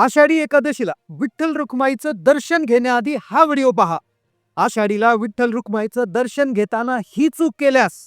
आषाढी एकादशीला विठ्ठल रुक्माईचं दर्शन घेण्याआधी हा व्हिडिओ पहा. आषाढीला विठ्ठल रुक्माईचं दर्शन घेताना ही चूक केल्यास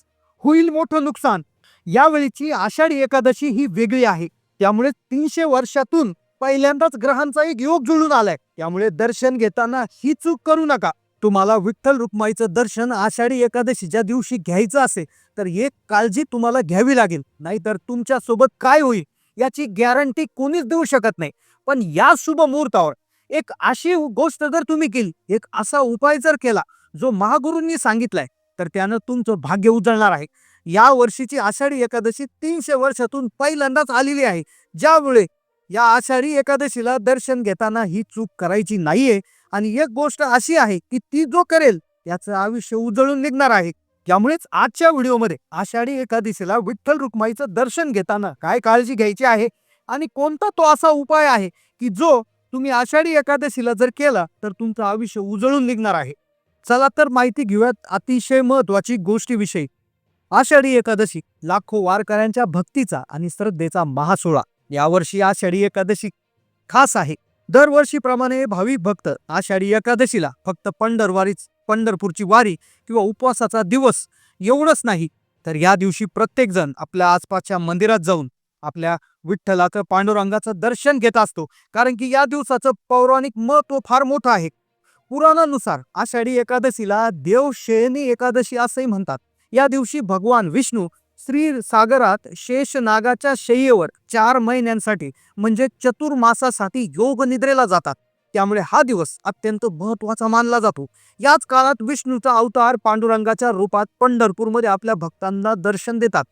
होईल मोठं नुकसान. यावेळीची आषाढी एकादशी ही वेगळी आहे. त्यामुळे तीनशे वर्षातून पहिल्यांदाच ग्रहांचा एक योग जुळून आलाय. त्यामुळे दर्शन घेताना ही चूक करू नका. तुम्हाला विठ्ठल रुक्माईचं दर्शन आषाढी एकादशीच्या दिवशी घ्यायचं असेल तर एक काळजी तुम्हाला घ्यावी लागेल. नाहीतर तुमच्यासोबत काय होईल याची गॅरंटी कोणीच देऊ शकत नाही. पण या शुभ मुहूर्तावर एक अशी गोष्ट जर तुम्ही केली एक असा उपाय जर केला जो महागुरूंनी सांगितलाय तर त्यानं तुमचं भाग्य उजळणार आहे. या वर्षीची आषाढी एकादशी तीनशे वर्षातून पहिल्यांदाच आलेली आहे. ज्यामुळे या आषाढी एकादशीला दर्शन घेताना ही चूक करायची नाहीये. आणि एक गोष्ट अशी आहे की ती जो करेल त्याचं आयुष्य उजळून निघणार आहे. त्यामुळेच आजच्या व्हिडिओमध्ये आषाढी एकादशीला विठ्ठल रुक्माईचं दर्शन घेताना काय काळजी घ्यायची आहे आणि कोणता तो असा उपाय आहे की जो तुम्ही आषाढी एकादशीला जर केला तर तुमचं आयुष्य उजळून निघणार आहे. चला तर माहिती घेऊयात अतिशय महत्वाची गोष्टीविषयी. आषाढी एकादशी लाखो वारकऱ्यांच्या भक्तीचा आणि श्रद्धेचा महासोळा यावर्षी आषाढी एकादशी खास आहे. दरवर्षीप्रमाणे भाविक भक्त आषाढी एकादशीला फक्त पंढरवारीच पंढरपूरची वारी किंवा उपवासाचा दिवस एवढंच नाही. तर या दिवशी प्रत्येकजण आपल्या आसपासच्या मंदिरात जाऊन आपल्या विठ्ठलाचं पांडुरंगाचं दर्शन घेत असतो. कारण की या दिवसाचं पौराणिक महत्त्व फार मोठं आहे. पुराणानुसार आषाढी एकादशीला देवशयनी एकादशी असंही म्हणतात. या दिवशी भगवान विष्णू श्री सागरात शेष नागाच्या शय्येवर चार महिन्यांसाठी म्हणजे चतुर्मासासाठी योग निद्रेला जातात. त्यामुळे हा दिवस अत्यंत महत्त्वाचा मानला जातो. याच काळात विष्णूचा अवतार पांडुरंगाच्या रूपात पंढरपूरमध्ये आपल्या भक्तांना दर्शन देतात.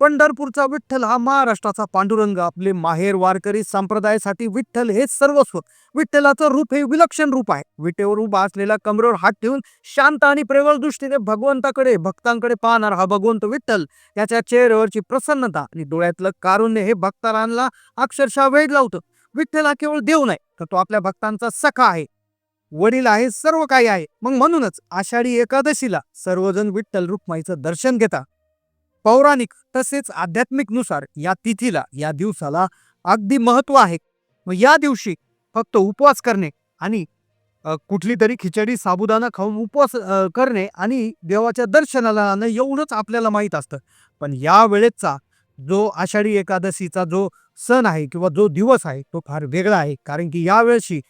पंढरपूरचा विठ्ठल हा महाराष्ट्राचा पांडुरंग. आपले माहेर वारकरी संप्रदायासाठी विठ्ठल हे सर्वस्व. विठ्ठलाचं रूप हे विलक्षण रूप आहे. विटेवर उभा असलेला कमरेवर हात ठेवून शांत आणि प्रेमळ दृष्टीने भगवंताकडे भक्तांकडे पाहणार हा भगवंत विठ्ठल त्याच्या चेहऱ्यावरची प्रसन्नता आणि डोळ्यातलं कारुण्य हे भक्तारांना अक्षरशः वेळ लावतं. विठ्ठल हा केवळ देव नाही तर तो आपल्या भक्तांचा सखा आहे. वडील आहे सर्व काही आहे. मग म्हणूनच आषाढी एकादशीला सर्वजण विठ्ठल रुक्माईचं दर्शन घेतात पौराणिक तसेच आध्यात्मिकनुसार या तिथीला या दिवसाला अगदी महत्त्व आहे. मग या दिवशी फक्त उपवास करणे आणि कुठली तरी खिचडी साबुदाणा खाऊन उपवास करणे आणि देवाच्या दर्शनाला जाणं एवढंच आपल्याला माहीत असतं. पण या वेळेचा जो आषाढी एकादशीचा जो सण आहे किंवा जो दिवस आहे तो फार वेगळा आहे. कारण की यावेळेशी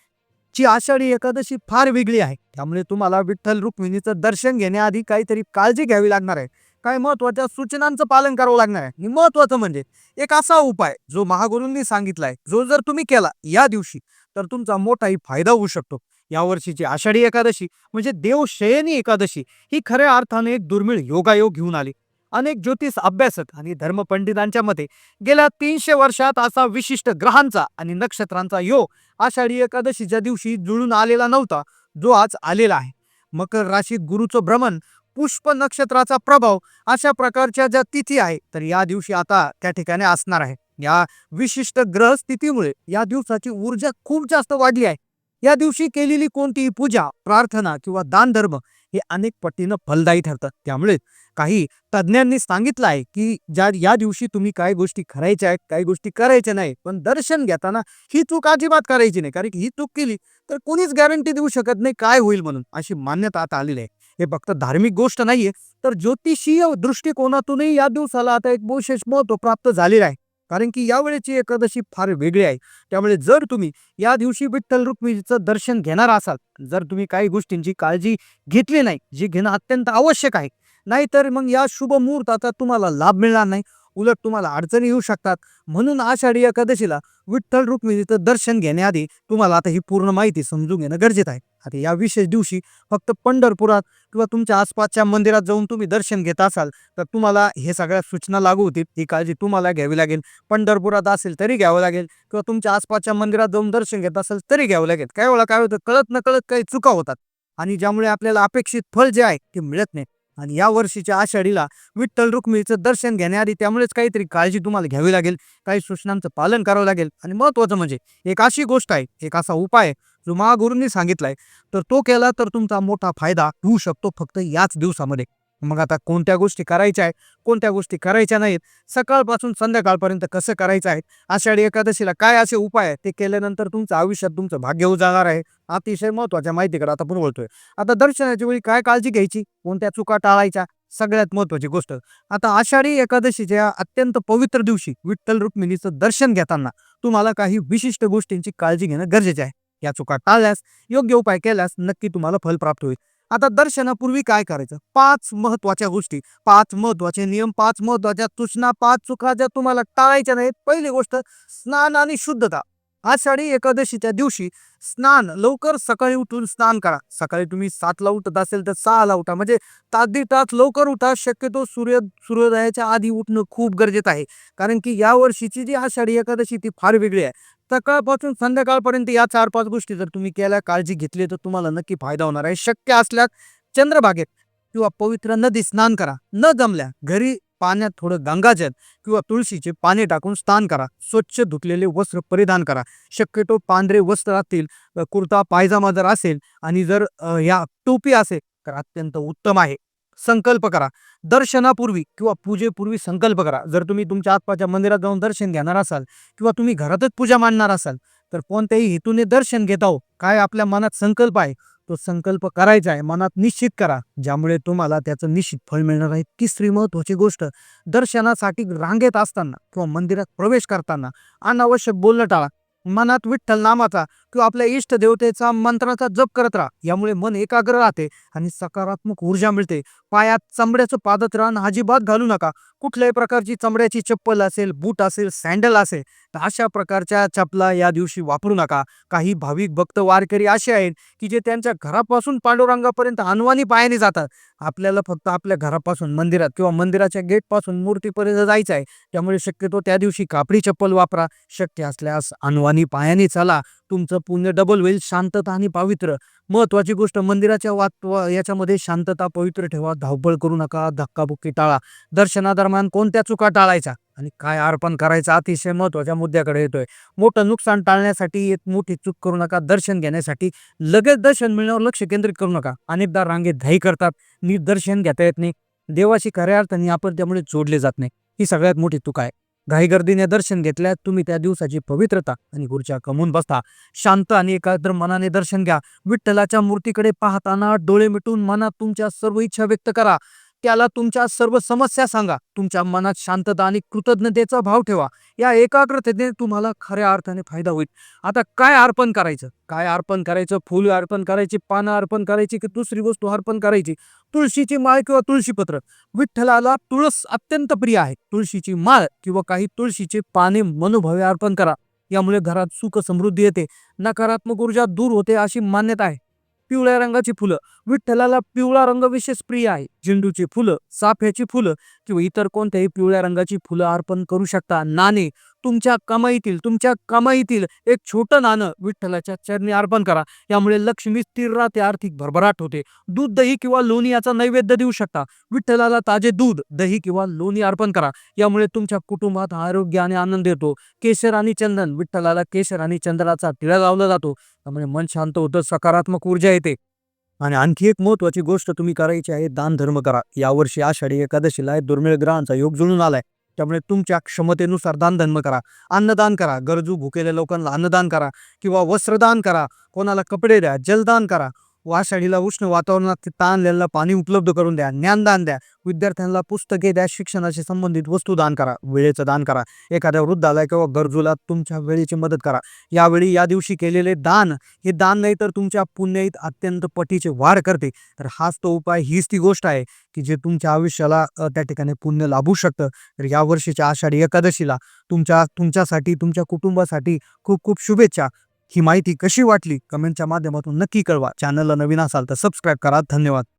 ची आषाढी एकादशी फार वेगळी आहे. त्यामुळे तुम्हाला विठ्ठल रुक्मिणीचं दर्शन घेण्याआधी काहीतरी काळजी घ्यावी लागणार आहे. काय महत्त्वाच्या सूचनांचं पालन करावं लागणार आहे. आणि महत्वाचं म्हणजे एक असा उपाय जो महागुरूंनी सांगितलाय जो जर तुम्ही केला या दिवशी तर तुमचा मोठाही फायदा होऊ शकतो. या वर्षीची आषाढी एकादशी म्हणजे देवशयनी एकादशी ही खऱ्या अर्थाने एक दुर्मिळ योगायोग घेऊन आली. अनेक ज्योतिष अभ्यासक आणि धर्मपंडितांच्या मते गेल्या तीनशे वर्षात असा विशिष्ट ग्रहांचा आणि नक्षत्रांचा योग आषाढी एकादशीच्या दिवशी जुळून आलेला नव्हता जो आज आलेला आहे. मकर राशीत गुरुचं भ्रमण पुष्प नक्षत्राचा प्रभाव अशा प्रकारच्या ज्या तिथी आहे तर या दिवशी आता त्या ठिकाणी असणार आहे. या विशिष्ट ग्रह स्थितीमुळे या दिवसाची ऊर्जा खूप जास्त वाढली आहे. या दिवशी केलेली कोणतीही पूजा प्रार्थना किंवा दानधर्म हे अनेक पटीनं फलदायी ठरतात. त्यामुळे काही तज्ज्ञांनी सांगितलं आहे की ज्या या दिवशी तुम्ही काय गोष्टी करायच्या आहेत काही गोष्टी करायच्या नाही पण दर्शन घेताना ही चूक अजिबात करायची नाही कारण की ही चूक केली तर कोणीच गॅरंटी देऊ शकत नाही काय होईल म्हणून अशी मान्यता आता आलेली आहे. हे फक्त धार्मिक गोष्ट नाहीये. तर ज्योतिषीय दृष्टिकोनातूनही या दिवसाला आता एक विशेष महत्त्व प्राप्त झालेलं आहे. कारण की यावेळेची एकादशी फार वेगळी आहे. त्यामुळे जर तुम्ही या दिवशी विठ्ठल रुक्मिणीचं दर्शन घेणार असाल जर तुम्ही काही गोष्टींची काळजी घेतली नाही जी घेणं अत्यंत आवश्यक आहे नाहीतर मग या शुभ मुहूर्ताचा तुम्हाला लाभ मिळणार नाही. उलट तुम्हाला अडचणी येऊ शकतात. म्हणून आषाढी एकादशीला विठ्ठल रुक्मिणीचं दर्शन घेण्याआधी तुम्हाला आता ही पूर्ण माहिती समजून घेणं गरजेचं आहे. आता या विशेष दिवशी फक्त पंढरपुरात किंवा तुमच्या आसपासच्या मंदिरात जाऊन तुम्ही दर्शन घेत असाल तर तुम्हाला हे सगळ्या सूचना लागू होतील. ही काळजी तुम्हाला घ्यावी लागेल. पंढरपुरात असेल तरी घ्यावं लागेल. किंवा तुमच्या आसपासच्या मंदिरात जाऊन दर्शन घेत असेल तरी घ्यावं लागेल. काय वेळा काय होतं कळत न कळत काही चुका होतात. आणि ज्यामुळे आपल्याला अपेक्षित फळ जे आहे ते मिळत नाही. आणि या वर्षीच्या आषाढीला विठ्ठल रुक्मिणीचं दर्शन घेण्याआधी त्यामुळेच काहीतरी काळजी तुम्हाला घ्यावी लागेल. काही सूचनांचं पालन करावं लागेल. आणि महत्त्वाचं म्हणजे एक अशी गोष्ट आहे एक असा उपाय आहे, जो महागुरूंनी सांगितलाय तर तो केला तर तुमचा मोठा फायदा होऊ शकतो फक्त याच दिवसामध्ये. मग आता कोणत्या गोष्टी करायच्या आहेत कोणत्या गोष्टी करायच्या नाहीत सकाळपासून संध्याकाळपर्यंत कसं करायचं आहे आषाढी एकादशीला काय असे उपाय आहेत ते केल्यानंतर तुमचं आयुष्यात तुमचं भाग्य उजाणार आहे. अतिशय महत्त्वाच्या माहितीकडे आता आपण बोलतोय आता दर्शनाच्या वेळी काय काळजी घ्यायची? कोणत्या चुका टाळायच्या? सगळ्यात महत्वाची गोष्ट. आता आषाढी एकादशीच्या अत्यंत पवित्र दिवशी विठ्ठल रुक्मिणीचं दर्शन घेताना तुम्हाला काही विशिष्ट गोष्टींची काळजी घेणं गरजेचे आहे. या चुका टाळल्यास योग्य उपाय केल्यास नक्की तुम्हाला फल प्राप्त होईल. आता दर्शनापूर्वी काय करायचं? पाच महत्त्वाच्या गोष्टी. पाच महत्त्वाचे नियम पाच महत्त्वाच्या सूचना पाच चुका ज्या तुम्हाला टाळायच्या नाहीत पहिली गोष्ट स्नान आणि शुद्धता. आषाढी एकादशीच्या दिवशी स्नान लवकर सकाळी उठून स्नान करा. सकाळी तुम्ही सातला उठत असेल तर सहाला उठा. म्हणजे तास तास लवकर उठा शक्यतो सूर्य सूर्योदयाच्या आधी उठणं खूप गरजेचं आहे. कारण की या वर्षीची जी आषाढी एकादशी ती फार वेगळी आहे. सकाळपासून संध्याकाळपर्यंत या चार पाच गोष्टी जर तुम्ही केल्या काळजी घेतली तर तुम्हाला नक्की फायदा होणार आहे. शक्य असल्यास चंद्रभागेत किंवा पवित्र नदी स्नान करा. न जमल्या घरी पाण्यात थोडं गंगाजल किंवा तुळशीचे पाणी टाकून स्नान करा. स्वच्छ धुतलेले वस्त्र परिधान करा. शक्यतो पांढरे वस्त्र असतील कुर्ता पायजामा जर असेल आणि जर या टोपी असेल तर अत्यंत उत्तम आहे. संकल्प करा. दर्शनापूर्वी किंवा पूजेपूर्वी संकल्प करा. जर तुम्ही तुमच्या आसपासच्या मंदिरात जाऊन दर्शन घेणार असाल किंवा तुम्ही घरातच पूजा मांडणार असाल तर कोणत्याही हेतूने दर्शन घेत आहो. काय आपल्या मनात संकल्प आहे तो संकल्प करायचा आहे. मनात निश्चित करा. ज्यामुळे तुम्हाला त्याचं निश्चित फळ मिळणार आहे. तिसरी महत्वाची गोष्ट दर्शनासाठी रांगेत असताना किंवा मंदिरात प्रवेश करताना अनावश्यक बोलणं टाळा. मनात विठ्ठल नामाचा किंवा आपल्या इष्ट देवतेचा मंत्राचा जप करत राहा. यामुळे मन एकाग्र राहते आणि सकारात्मक ऊर्जा मिळते. पायात चमड्याचं पादत्राण अजिबात घालू नका. कुठल्याही प्रकारची चमड्याची चप्पल असेल बूट असेल सँडल असेल तर अशा प्रकारच्या चपला या दिवशी वापरू नका. काही भाविक भक्त वारकरी असे आहेत की जे त्यांच्या घरापासून पांडुरंगापर्यंत अनवाणी पायाने जातात. आपल्याला फक्त आपल्या घरापासून मंदिरात किंवा मंदिराच्या गेटपासून मूर्तीपर्यंत जायचं आहे. त्यामुळे शक्यतो त्या दिवशी कापडी चप्पल वापरा. शक्य असल्यास अनवाणी पायाने चला. तुमचं पुण्य डबल होईल. शांतता आणि पावित्र्य. महत्वाची गोष्ट मंदिराच्या वात याच्यामध्ये शांतता पवित्र ठेवा. धावपळ करू नका. धक्काबुक्की टाळा. दर्शनादरम्यान कोणत्या चुका टाळायच्या? आणि काय अर्पण करायचं? अतिशय महत्त्वाच्या मुद्द्याकडे येतोय. मोठं नुकसान टाळण्यासाठी एक मोठी चूक करू नका. दर्शन घेण्यासाठी लगेच दर्शन मिळण्यावर लक्ष केंद्रित करू नका. अनेकदा रांगेत धाई करतात. नीट दर्शन घेता येत नाही. देवाशी खऱ्या अर्थाने आपण त्यामुळे जोडले जात नाही. ही सगळ्यात मोठी चूक आहे. घाईगर्दीने दर्शन घेतल्यास तुम्ही त्या दिवसाची पवित्रता आणि खुर्च्या कमवून बसता. शांत आणि एकाग्र मनाने दर्शन घ्या. विठ्ठलाच्या मूर्तीकडे पाहताना डोळे मिटून मनात तुमच्या सर्व इच्छा व्यक्त करा. त्याला तुमच्या सर्व समस्या सांगा. तुमच्या मनात शांतता आणि कृतज्ञतेचा भाव ठेवा. या एकाग्रतेने तुम्हाला खऱ्या अर्थाने फायदा होईल. आता काय अर्पण करायचं? काय अर्पण करायचं? फुल अर्पण करायची पानं अर्पण करायची की दुसरी वस्तू अर्पण करायची? तुळशीची माळ किंवा तुळशीपत्र विठ्ठलाला तुळस अत्यंत प्रिय आहे. तुळशीची माळ किंवा काही तुळशीचे पाने मनोभावे अर्पण करा. यामुळे घरात सुख समृद्धी येते. नकारात्मक ऊर्जा दूर होते अशी मान्यता आहे. पिवळ्या रंगाची फुलं. विठ्ठलाला पिवळा रंग विशेष प्रिय आहे. झेंडूची फुलं चाफ्याची फुलं किंवा इतर कोणत्याही पिवळ्या रंगाची फुलं अर्पण करू शकता. नाणे तुमच्या कमाईतील तुमच्या कमाईतील एक छोटं नाणं विठ्ठलाच्या चरणी अर्पण करा. यामुळे लक्ष्मी स्थिर राहते आर्थिक भरभराट होते. दूध दही किंवा लोणी याचा नैवेद्य देऊ शकता. विठ्ठलाला ताजे दूध दही किंवा लोणी अर्पण करा. यामुळे तुमच्या कुटुंबात आरोग्य आणि आनंद येतो. केशर आणि चंदन विठ्ठलाला केशर आणि चंदनाचा टिळा लावला जातो. त्यामुळे मन शांत होतं सकारात्मक ऊर्जा येते. आणि आणखी एक महत्वाची गोष्ट तुम्ही करायची आहे दान धर्म करा. यावर्षी आषाढी एकादशीला दुर्मिळ ग्रहांचा योग जुळून आलाय. त्यामुळे तुमच्या क्षमतेनुसार दानधर्म करा. अन्नदान करा. गरजू भुकेल्या लोकांना अन्नदान करा किंवा वस्त्रदान करा. कोणाला कपडे द्या जलदान करा. वाशाडीला उष्ण वातावरणात ताणलेलं पाणी उपलब्ध करून द्या ज्ञानदान द्या. विद्यार्थ्यांना पुस्तके द्या शिक्षणाशी संबंधित वस्तू दान करा वेळेचं दान करा. एखाद्या वृद्धाला किंवा गरजूला तुमच्या वेळेची मदत करा. यावेळी या दिवशी केलेले दान हे दान नाही तर तुमच्या पुण्याईत अत्यंत पटीचे वाढ करते. तर हाच तो उपाय हीच ती गोष्ट आहे की जे तुमच्या आयुष्याला त्या ठिकाणी पुण्य लाभू शकतं. तर या वर्षीच्या आषाढी एकादशीला तुमच्या तुमच्यासाठी तुमच्या कुटुंबासाठी खूप खूप शुभेच्छा. ही माहिती कशी वाटली? कमेंटच्या माध्यमातून नक्की कळवा. चॅनलला नवीन असाल तर सबस्क्राईब करा. धन्यवाद.